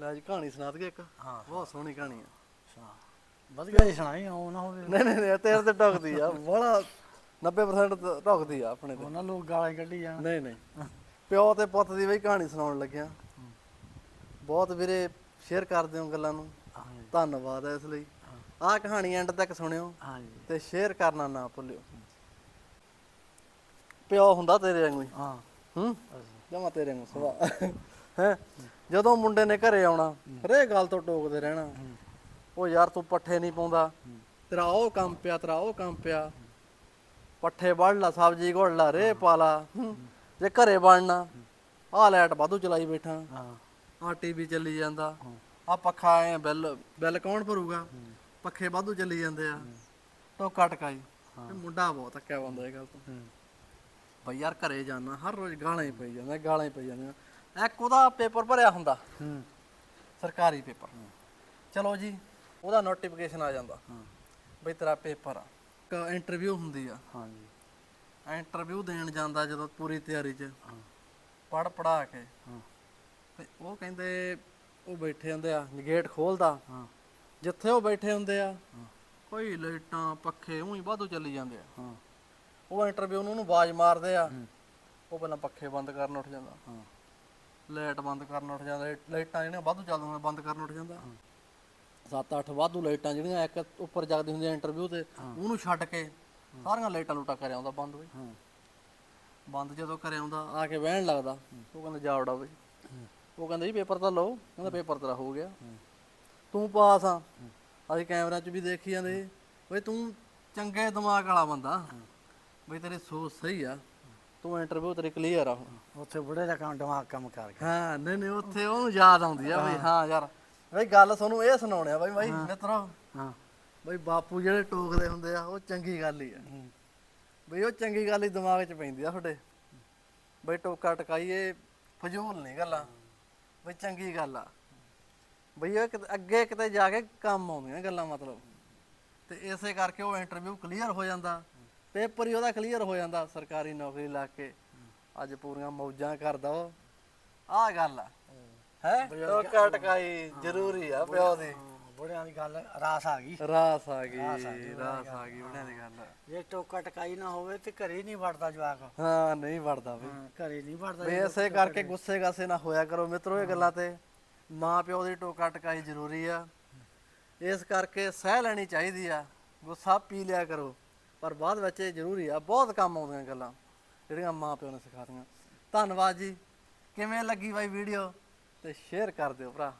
ਲੈ ਜੀ ਕਹਾਣੀ ਸੁਣਾ ਦਈਏ ਇੱਕ। ਹਾਂ। ਬਹੁਤ ਸੋਹਣੀ ਕਹਾਣੀ ਆ। ਸੁਣਾ। ਵਧੀਆ ਹੀ ਸੁਣਾਈ ਉਹ ਨਾ ਹੋਵੇ। ਨਹੀਂ ਨਹੀਂ ਨਹੀਂ ਤੇਰੇ ਤੇ ਟੁਕਦੀ ਆ। ਬੜਾ 90% ਤਾਂ ਟੁਕਦੀ ਆ ਆਪਣੇ ਤੇ। ਉਹਨਾਂ ਲੋਕ ਗਾਲਾਂ ਹੀ ਕੱਢੀ ਜਾਣ। ਨਹੀਂ ਨਹੀਂ। ਪਿਓ ਤੇ ਪੁੱਤ ਦੀ ਬਈ ਕਹਾਣੀ ਸੁਣਾਉਣ ਲੱਗਿਆ। ਬਹੁਤ ਵੀਰੇ ਸ਼ੇਅਰ ਕਰਦੇ ਹੋ ਗੱਲਾਂ ਨੂੰ। ਹਾਂਜੀ। ਧੰਨਵਾਦ ਹੈ ਇਸ ਲਈ। ਆਹ ਕਹਾਣੀ ਐਂਡ ਤੱਕ ਸੁਣਿਓ ਹਾਂਜੀ। ਤੇ ਸ਼ੇਅਰ ਕਰਨਾ ਨਾ ਭੁੱਲਿਓ। ਪਿਓ ਹੁੰਦਾ ਤੇਰੇ ਵਾਂਗੂ ਹੀ। ਹਾਂ। ਹੂੰ? ਅਸੀਂ- ਜਮਾ ਤੇਰੇ ਵਾਂਗੂ ਸੁਭਾ ਹੈ? ਜਦੋਂ ਮੁੰਡੇ ਨੇ ਘਰੇ ਆਉਣਾ ਹਰੇਕ ਗੱਲ ਤੋਂ ਟੋਕਦੇ ਰਹਿਣਾ। ਉਹ ਯਾਰ ਤੂੰ ਪੱਠੇ ਨਹੀਂ ਪਾਉਂਦਾ। ਤੇਰਾ ਉਹ ਕੰਮ ਪਿਆ ਤੇਰਾ ਉਹ ਕੰਮ ਪਿਆ। ਪੱਠੇ ਵੜ ਲਾ ਸਬਜ਼ੀ ਘੋੜ ਲਾ ਰੇ ਪਾ ਲਾ। ਜੇ ਘਰੇ ਬਣਨਾ ਆਹ ਲਾਈਟ ਵਾਧੂ ਚਲਾਈ ਬੈਠਾ। ਆਹ ਟੀਵੀ ਚੱਲੀ ਜਾਂਦਾ। ਆਹ ਪੱਖਾ ਐ ਬਿੱਲ ਬਿੱਲ ਕੌਣ ਭਰੂਗਾ? ਪੱਖੇ ਵਾਧੂ ਚੱਲੀ ਜਾਂਦੇ ਆ। ਟੋਕਾ ਟਕਾਈ। ਇਹ ਮੁੰਡਾ ਬਹੁਤ ਅੱਕਿਆ ਬੰਦਾ ਇਹ ਗੱਲ ਤੋਂ। ਬਈ ਯਾਰ ਘਰੇ ਜਾਣਾ ਹਰ ਰੋਜ਼ ਗਾਲਾਂ ਹੀ ਪਈ ਜਾਂਦੀਆਂ ਗਾਲਾਂ ਹੀ ਪਈ ਜਾਂਦੀਆਂ। ਇੱਕ ਉਹਦਾ ਪੇਪਰ ਭਰਿਆ ਹੁੰਦਾ। ਹੂੰ। ਸਰਕਾਰੀ ਪੇਪਰ। ਚਲੋ ਜੀ ਉਹਦਾ ਨੋਟੀਫਿਕੇਸ਼ਨ ਆ ਜਾਂਦਾ। ਹਾਂ। ਬਈ ਤੇਰਾ ਪੇਪਰ ਆ। ਇੰਟਰਵਿਊ ਹੁੰਦੀ ਆ। ਹਾਂਜੀ। ਇੰਟਰਵਿਊ ਦੇਣ ਜਾਂਦਾ ਜਦੋਂ ਪੂਰੀ ਤਿਆਰੀ 'ਚ। ਪੜ ਪੜਾ ਕੇ। ਹਾਂ। ਤੇ ਉਹ ਕਹਿੰਦੇ ਉਹ ਬੈਠੇ ਹੁੰਦੇ ਆ ਗੇਟ ਖੋਲਦਾ। ਹਾਂ। ਜਿੱਥੇ ਉਹ ਬੈਠੇ ਹੁੰਦੇ ਆ ਕੋਈ ਲਾਈਟਾਂ ਪੱਖੇ ਉਹੀ ਵਾਧੂ ਚੱਲੀ ਜਾਂਦੇ ਆ। ਹਾਂ। ਉਹ ਇੰਟਰਵਿਊ ਨੂੰ ਉਹਨੂੰ ਆਵਾਜ਼ ਮਾਰਦੇ ਆ। ਉਹ ਪਹਿਲਾਂ ਪੱਖੇ ਬੰਦ ਕਰਨ ਉੱਠ ਜਾਂਦਾ। ਹਾਂ। ਲਾਈਟ ਬੰਦ ਕਰਨ ਉੱਠ ਜਾਂਦਾ ਲਾਈਟਾਂ ਜਿਹੜੀਆਂ ਵਾਧੂ ਚੱਲਦੀਆਂ ਹੁੰਦੀਆਂ ਬੰਦ ਕਰਨ ਉੱਠ ਜਾਂਦਾ। ਸੱਤ ਅੱਠ ਵਾਧੂ ਲਾਈਟਾਂ ਜਿਹੜੀਆਂ ਇੱਕ ਉੱਪਰ ਜਗਦੀ ਹੁੰਦੀਆਂ ਇੰਟਰਵਿਊ ਤੇ ਉਹਨੂੰ ਛੱਡ ਕੇ ਸਾਰੀਆਂ ਲਾਈਟਾਂ ਲੂਟਾ ਕਰ ਆਉਂਦਾ ਬੰਦ ਬਈ। ਬੰਦ ਜਦੋਂ ਕਰ ਆਉਂਦਾ ਆ ਕੇ ਬਹਿਣ ਲੱਗਦਾ। ਉਹ ਕਹਿੰਦਾ ਜਾ ਬਈ। ਉਹ ਕਹਿੰਦਾ ਜੀ ਪੇਪਰ ਤਾਂ ਲਓ ਕਹਿੰਦਾ ਪੇਪਰ ਤੇਰਾ ਹੋ ਗਿਆ। ਤੂੰ ਪਾਸ ਆ। ਅਸੀਂ ਕੈਮਰਾ 'ਚ ਵੀ ਦੇਖੀ ਜਾਂਦੇ। ਬਈ ਤੂੰ ਚੰਗੇ ਦਿਮਾਗ ਵਾਲਾ ਬੰਦਾ। ਬਈ ਤੇਰੀ ਸੋਚ ਸਹੀ ਆ। ਤੂੰ ਇੰਟਰਵਿਊ ਤੇਰੀ ਕਲੀਅਰ ਆ ਹੁਣ। ਉੱਥੇ ਬੁੜੇ ਦਾ ਕੰਮ ਦਿਮਾਗ ਕੰਮ ਕਰ ਗਿਆ। ਹਾਂ ਨਹੀਂ ਨਹੀਂ ਉੱਥੇ ਉਹਨੂੰ ਯਾਦ ਆਉਂਦੀ ਆ ਬਈ ਹਾਂ। ਯਾਰ ਬਈ ਗੱਲ ਤੁਹਾਨੂੰ ਇਹ ਸੁਣਾਉਣੇ ਆ ਬਈ ਬਾਈ ਮਿੱਤਰੋ। ਹਾਂ। ਬਈ ਬਾਪੂ ਜਿਹੜੇ ਟੋਕਦੇ ਹੁੰਦੇ ਆ ਉਹ ਚੰਗੀ ਗੱਲ ਹੀ ਆ। ਬਈ ਉਹ ਚੰਗੀ ਗੱਲ ਹੀ ਦਿਮਾਗ 'ਚ ਪੈਂਦੀ ਆ ਤੁਹਾਡੇ। ਬਈ ਟੋਕਾ ਟਕਾਈਏ ਫਜ਼ੂਲ ਨਹੀਂ ਗੱਲਾਂ। ਬਈ ਚੰਗੀ ਗੱਲ ਆ। ਬਈ ਉਹ ਕਿਤੇ- ਅੱਗੇ ਕਿਤੇ ਜਾ ਕੇ ਕੰਮ ਆਉਂਦੀਆਂ ਗੱਲਾਂ ਮਤਲਬ। ਤੇ ਇਸੇ ਕਰਕੇ ਉਹ ਇੰਟਰਵਿਊ ਕਲੀਅਰ ਹੋ ਜਾਂਦਾ। ਪੇਪਰ ਹੀ ਉਹਦਾ ਕਲੀਅਰ ਹੋ ਜਾਂਦਾ ਸਰਕਾਰੀ ਨੌਕਰੀ ਲਾ ਕੇ। ਅੱਜ ਪੂਰੀਆਂ ਮੌਜਾਂ ਕਰਦਾ ਉਹ। ਆਹ ਗੱਲ ਆ। ਹੈ? ਟੋਕਾ ਟਕਾਈ ਜ਼ਰੂਰੀ ਆ ਪਿਓ ਦੀ। ਬੁੜਿਆਂ ਦੀ ਗੱਲ ਰਾਸ ਆ ਗਈ। ਰਾਸ ਆ ਗਈ ਰਾਸ ਆ ਗਈ ਉਹਨਾਂ ਦੀ ਗੱਲ। ਜੇ ਟੋਕਾ ਟਕਾਈ ਨਾ ਹੋਵੇ ਤੇ ਘਰੇ ਨਹੀਂ ਵੜਦਾ ਜਵਾਕ। ਹਾਂ ਨਹੀਂ ਵੜਦਾ ਹਾਂ ਘਰੇ ਨਹੀਂ ਵੜਦਾ ਵੀ ਇਸੇ ਕਰਕੇ ਗੁੱਸੇ ਗਾਸੇ ਨਾ ਹੋਇਆ ਕਰੋ ਮਿੱਤਰੋ ਇਹ ਗੱਲਾਂ ਤੇ। ਮਾਂ ਪਿਓ ਦੀ ਟੋਕਾ ਟਕਾਈ ਜ਼ਰੂਰੀ ਆ। ਇਸ ਕਰਕੇ ਸਹਿ ਲੈਣੀ ਚਾਹੀਦੀ ਆ। ਗੁੱਸਾ ਪੀ ਲਿਆ ਕਰੋ। ਪਰ ਬਾਅਦ ਵਿੱਚ ਇਹ ਜ਼ਰੂਰੀ ਆ, ਬਹੁਤ ਕੰਮ ਆਉਂਦੀਆਂ ਗੱਲਾਂ, ਜਿਹੜੀਆਂ ਮਾਂ ਪਿਓ ਨੇ ਸਿਖਾਤੀਆਂ। ਧੰਨਵਾਦ ਜੀ, ਕਿਵੇਂ ਲੱਗੀ ਬਾਈ ਵੀਡੀਓ ਤੇ ਸ਼ੇਅਰ ਕਰ ਦਿਓ ਭਰਾ।